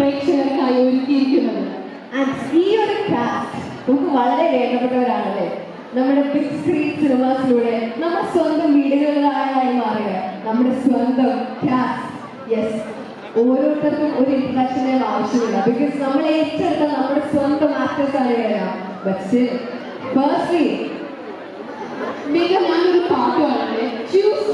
പ്രേക്ഷകർക്കായി ഒരുക്കിയിരിക്കുന്നത്. ഈ ഒരു കാസ്റ്റ് നമുക്ക് വളരെ വേണ്ടപ്പെട്ടവരാണല്ലേ? നമ്മുടെ ബിഗ് സ്ക്രീൻ സിനിമാസിലൂടെ നമ്മുടെ സ്വന്തം വീടുകളിലായി മാറിയ നമ്മുടെ സ്വന്തം കാസ്റ്റ് യെസ് ഓരോരുത്തർക്കും ഒരു ഇൻട്രക്ഷനെ ആവശ്യമില്ല. ബിക്കോസ് നമ്മൾ ഏറ്റെടുത്ത നമ്മുടെ സ്വന്തം ആക്ടേഴ്സ് ആണ് പക്ഷേ ഫേഴ്സ്ലി മിക ഞാനൊരു പാട്ട് പാടട്ടെ ജ്യൂസ്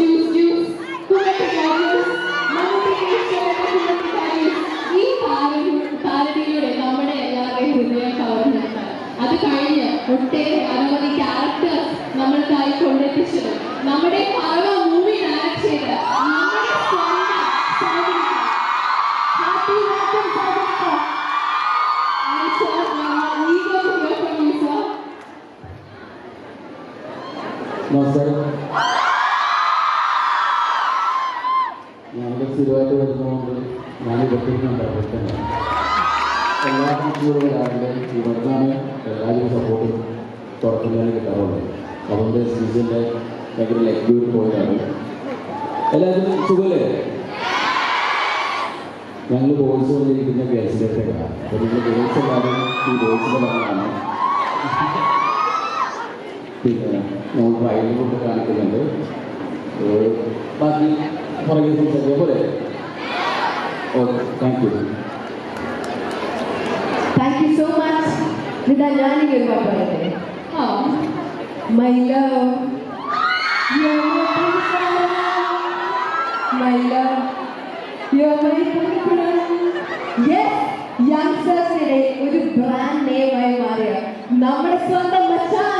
നമസ്കാരം. ഞാനിവിടെ സ്ഥിരമായിട്ട് വരുന്നതുകൊണ്ട് ഞാൻ ഇവിടുത്തേക്കുണ്ട് അവിടെ തന്നെ എല്ലാ ഫംഗ്ഷനുകളും രാവിലെ ഇവിടുന്നാണ് എല്ലാവരും സപ്പോർട്ടും തുറക്കുന്നതിന് കിട്ടാറുള്ളത് അതുകൊണ്ട് സീസണിന്റെ ഭയങ്കര ലക്ഷ്യൂർ പോയതാണ്. എല്ലാവരും സുഖല്ലേ ഞങ്ങൾ ബോയ്സ് വന്നിരിക്കുന്ന ഗേൾസിലേക്കാണ് അപ്പോൾ നിങ്ങൾ ഗേൾസ് എല്ലാവരും ഈ ബോയ്സിന്റെ മകളാണ് പിന്നെ നമ്മൾ ഫയലിൽ കൊണ്ട് കാണിക്കുന്നുണ്ട് ഏഹ് ബാക്കി പുറകെ സംസാരിക്കാൻ പോലെ okay thank you thank you so much ഇതാ ഞാനിങ്ങനെ ഒരു പാട്ട് പറയട്ടെ Oh. My love, you're my princess. My love, you're my princess. Yes, യങ്സ്റ്റേഴ്സിനിടെ ഒരു ബ്രാൻഡ് നെയിമായി മാറിയ നമ്മുടെ സ്വന്തം മച്ചാൻ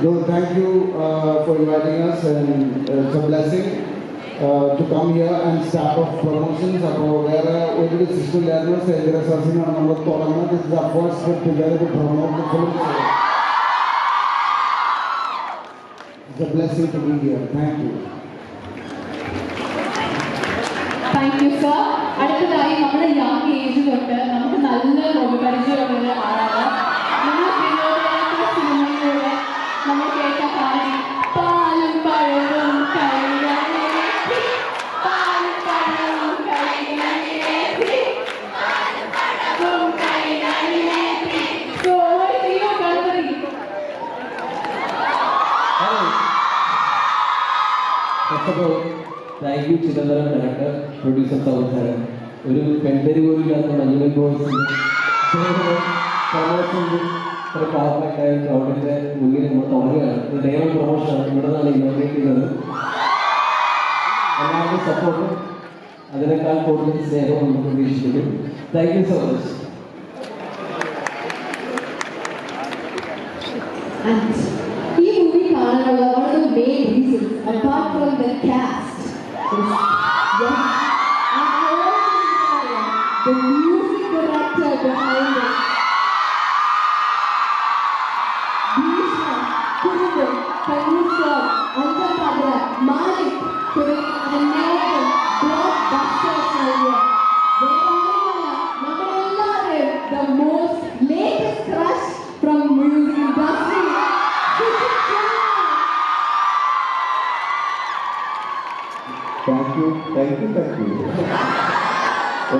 no, thank you uh, for inviting us and uh, it's a blessing. uh, to come here and start off promotions. അപ്പോൾ വേറെ ഒരു decision ഇല്ലായിരുന്നു സേന്ദ്ര സസിനാണ് നമ്മൾ തുടങ്ങുന്നത് it's the first step together to promote the film It's a blessing to be here. Thank you. Thank you sir അടുത്തതായി നമ്മുടെ young age തൊട്ട് നമുക്ക് നല്ല പരിചയമുള്ള ആളാണ് first thank you Chidambaram director producer സൗദാരൻ ഒരു പെൺപേര് പോലും ഇല്ലാത്ത മഞ്ഞുമൽ ബോയ്സിന് പ്രൊമോഷന്റെ പാവപ്പെട്ട ക്രൗഡിന്റെ മുന്നിൽ നമ്മൾ തുടങ്ങുകയാണ് ഇത് ഡയറക്ട് പ്രൊമോഷനാണ് ഇവിടെ നിന്നാണ് ഇന്നോവേറ്റ് ചെയ്തത്. എല്ലാവരുടെയും സപ്പോർട്ടും അതിനേക്കാൾ കൂടുതൽ സ്നേഹവും നമ്മൾ പ്രതീക്ഷിക്കുന്നു. Thank you so much Thank ഈ apart from the cast, yes,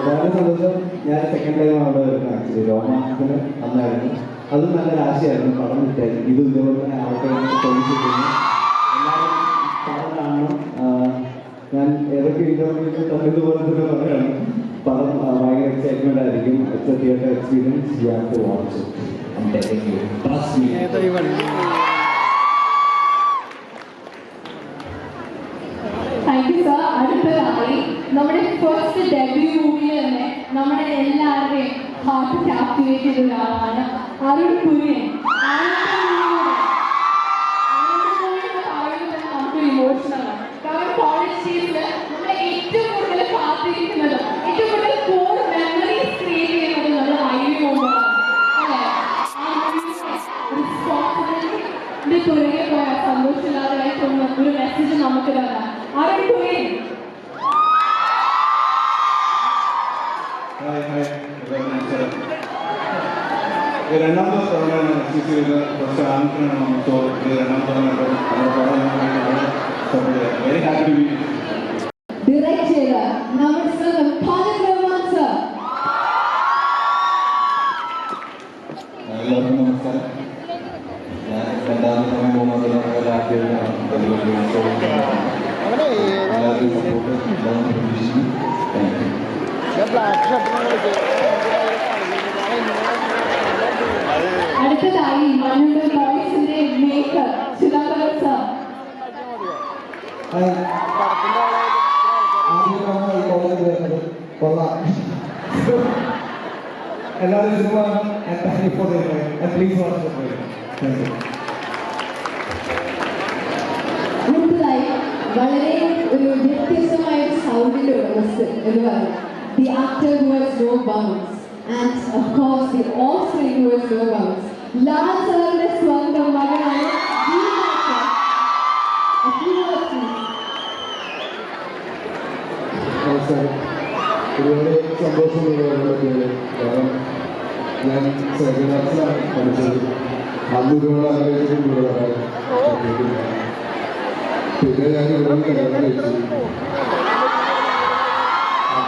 വളരെ സന്തോഷം ഞാൻ സെക്കൻഡ് ടൈം അവിടെ വരുന്നത് ആക്ച്വലി രോമാഞ്ചത്തിന് അന്നായിരുന്നു അതും നല്ലൊരു ആശയമായിരുന്നു പടം കിട്ടിയായിരുന്നു ഇത് ഇതേപോലെ തന്നെ ആവട്ടെ തോന്നിച്ചിരുന്നു എല്ലാവരും പടം കാണണം. ഞാൻ ഏതൊക്കെ ഇന്റർവ്യൂസ് തന്നതുപോലെ തന്നെ പറയാണ് പടം ഭയങ്കര എക്സൈറ്റ്മെന്റ് ആയിരിക്കും. It's a theatre experience you have to watch trust me thank you sir അടുത്തതായി നമ്മുടെ ഫസ്റ്റ് നമ്മുടെ എല്ലാവരുടെയും ഹാർട്ട് ക്യാപ്റ്റിവേറ്റ് ചെയ്ത ഒരാളാണ് അരുൺ കുര്യൻ ಎರಡೊಂದು ಸ್ಥಳ ರಕ್ಷಿಸಿದ ವರ್ಷ ಆಂಕರಣ ಮತ್ತು ಎರಡೊಂದು very happy Direct Jera, Namaskar, Palan Raman sir. I love you. അടുത്തതായി മണ്ണുണ്ട് ബോയ്സിന്റെ മേക്കർ സുധാകർ സർ എല്ലാവരും you for please watch thank you വളരെ ഒരു വ്യത്യസ്തമായ ഒരു ഉടമസ്ഥ എന്ന് പറയും The actor who has no bounds and of course the Australian who has no bounds Lal സാറിന്റെ സ്വന്തം മകനായ ഈ actor. A few words, please. നമസ്കാരം ഒരുപാട് സന്തോഷമുള്ള പേര് കാരണം ഞാൻ സെക്കൻഡ് ക്ലാസ്സിലാണ് പഠിച്ചത് അന്ന് ഒരുപാട് ആലോചിച്ചിട്ടുണ്ട് ഇവിടെ വരാൻ പറ്റിയിട്ടില്ല. പിന്നെ ഞാൻ ഇവിടെ നിന്ന് കല്യാണം കഴിച്ചു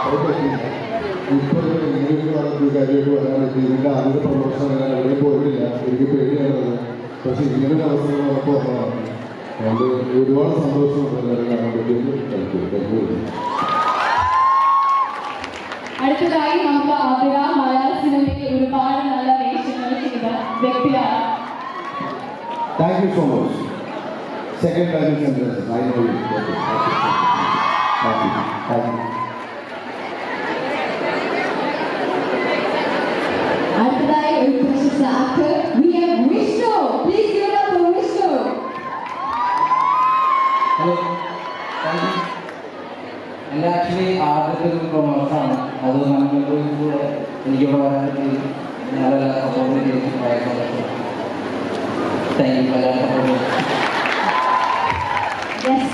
അപ്പോൾ പറ്റിയില്ല ഇപ്പോൾ ഇങ്ങനെയൊക്കെ നടക്കുന്ന കാര്യമായിട്ട് വരാൻ പറ്റി ഇതിൻ്റെ ആദ്യത്തെ പ്രൊമോഷൻ ഞാൻ എവിടെ പോയിട്ടില്ല എനിക്ക് പേടിയാണത് പക്ഷെ ഇങ്ങനെ ഒരു അവസരം നമുക്ക് വന്നതാണ് അതുകൊണ്ട് ഒരുപാട് സന്തോഷമുണ്ട് എല്ലാവരും കാണാൻ പറ്റിയത് താങ്ക് യു താങ്ക് യു അടുത്തതായി നമുക്ക് ആതിര മലയാള സിനിമയിൽ ഒരുപാട് നല്ല വേഷങ്ങൾ ചെയ്ത വ്യക്തിയാണ് Thank you so much. Second time in Chandra, I know you. Thank you. Thank you. Thank you. എന്റെ ആക്ച്വലി ആദ്യത്തെ ഒരു പ്രൊമോഷനാണ് അത് നമ്മുടെ കൂടെ എനിക്കിവിടെ വരാൻ പറ്റി നല്ല ചെയ്തു താങ്ക് യു.